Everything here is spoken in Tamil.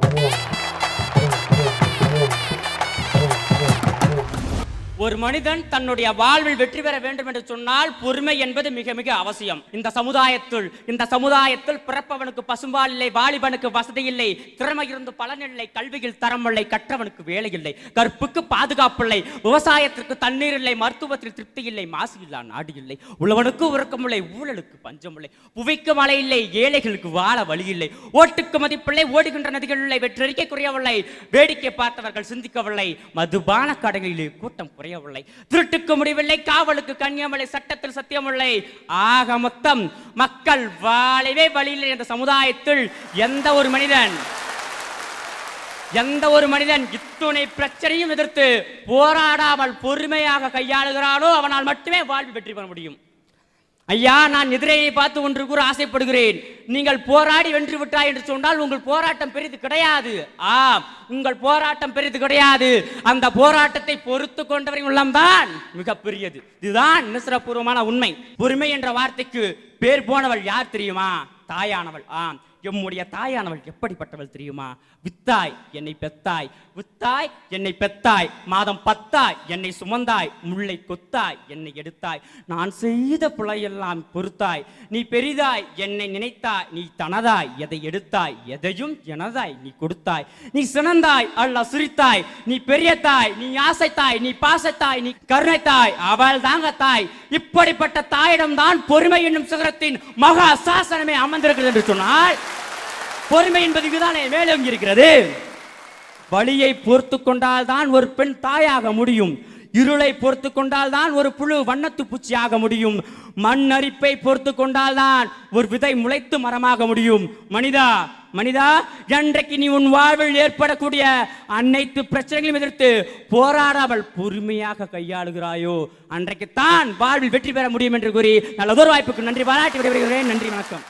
哇。ஒரு மனிதன் தன்னுடைய வாழ்வில் வெற்றி பெற வேண்டும் என்று சொன்னால் பொறுமை என்பது மிக மிக அவசியம். இந்த சமுதாயத்தில் இந்த சமுதாயத்தில் பிறப்பவனுக்கு பசும்பால் இல்லை வாலிபனுக்கு வசதி இல்லை திறமை இருந்து பலன் இல்லை கல்வியில் தரம் இல்லை கற்றவனுக்கு வேலை இல்லை கற்புக்கு பாதுகாப்பு இல்லை விவசாயத்திற்கு தண்ணீர் இல்லை மருத்துவத்தில் திருப்தி இல்லை மாசு இல்லா நாடு இல்லை உழவனுக்கு உறக்கம் இல்லை ஊழலுக்கு பஞ்சம் இல்லை புவிக்கு மழை இல்லை ஏழைகளுக்கு வாழ வழி இல்லை ஓட்டுக்கு மதிப்பில்லை ஓடுகின்ற நதிகள் இல்லை வெற்றறிக்கை குறையவில்லை வேடிக்கை பார்த்தவர்கள் சிந்திக்கவில்லை மதுபான கடைகளிலே கூட்டம் குறையவில்லை திருட்டுக்கு முடிவில்லை காவலுக்கு கண்ணியமில்லை சட்டத்தில் சத்தியமில்லை ஆக மொத்தம் மக்கள் வாழவே வழியில்லை என்ற சமுதாயத்தில் எந்த ஒரு மனிதன் எந்த ஒரு மனிதன் இத்துணை பிரச்சனையும் எதிர்த்து போராடாமல் பொறுமையாக கையாளுகிறானோ அவனால் மட்டுமே வாழ்வு வெற்றி பெற முடியும். ஐயா நான் எதிரையை பார்த்து ஒன்று கூற ஆசைப்படுகிறேன். நீங்கள் போராடி வென்று விட்டாய் என்று சொன்னால் உங்கள் போராட்டம் பெரிது கிடையாது. ஆம் உங்கள் போராட்டம் பெரிது கிடையாது. அந்த போராட்டத்தை பொறுத்து கொண்டவரின் உள்ளம்தான் மிகப்பெரியது. இதுதான் நிசரப்பூர்வமான உண்மை. பொறுமை என்ற வார்த்தைக்கு பேர் போனவள் யார் தெரியுமா? தாயானவள். ஆம். எம்முடைய தாயானவள் எப்படிப்பட்டவள் தெரியுமா? வித்தாய் என்னை பெத்தாய். வித்தாய் என்னை பெத்தாய். மாதம் பத்தாய் என்னை சுமந்தாய். முல்லை கொத்தாய் என்னை எடுத்தாய். நான் செய்த புலையெல்லாம் பொறுத்தாய். நீ பெரிதாய் என்னை நினைத்தாய். நீ தனதாய் எதை எடுத்தாய்? எதையும் எனதாய் நீ கொடுத்தாய். நீ சினந்தாய் அல்ல சிரித்தாய் நீ பெரிய தாய் நீ ஆசைத்தாய். நீ பாசத்தாய் நீ கருணைத்தாய். அவள் தாங்க தாய் இப்படிப்பட்ட தாயிடம் தான் பொறுமை என்னும் சிகரத்தின் மகா சாசனமே அமர்ந்திருக்கிறது என்று சொன்னால் பொறுமை என்பது இதுதானே மேலோங்கி இருக்கிறது. வழியை பொறுத்து கொண்டால்தான் ஒரு பெண் தாயாக முடியும். இருளை பொறுத்து கொண்டால்தான் ஒரு புழு வண்ணத்து பூச்சியாக முடியும். மண் அரிப்பை பொறுத்து கொண்டால்தான் ஒரு விதை முளைத்து மரமாக முடியும். மனிதா மனிதா என்றைக்கு நீ உன் வாழ்வில் ஏற்படக்கூடிய அனைத்து பிரச்சனைகளையும் எதிர்த்து போராடாமல் பொறுமையாக கையாளுகிறாயோ அன்றைக்கு தான் வாழ்வில் வெற்றி பெற முடியும் என்று கூறி நல்லதொரு வாய்ப்புக்கு நன்றி பாராட்டி விடைபெறுகிறேன். நன்றி வணக்கம்.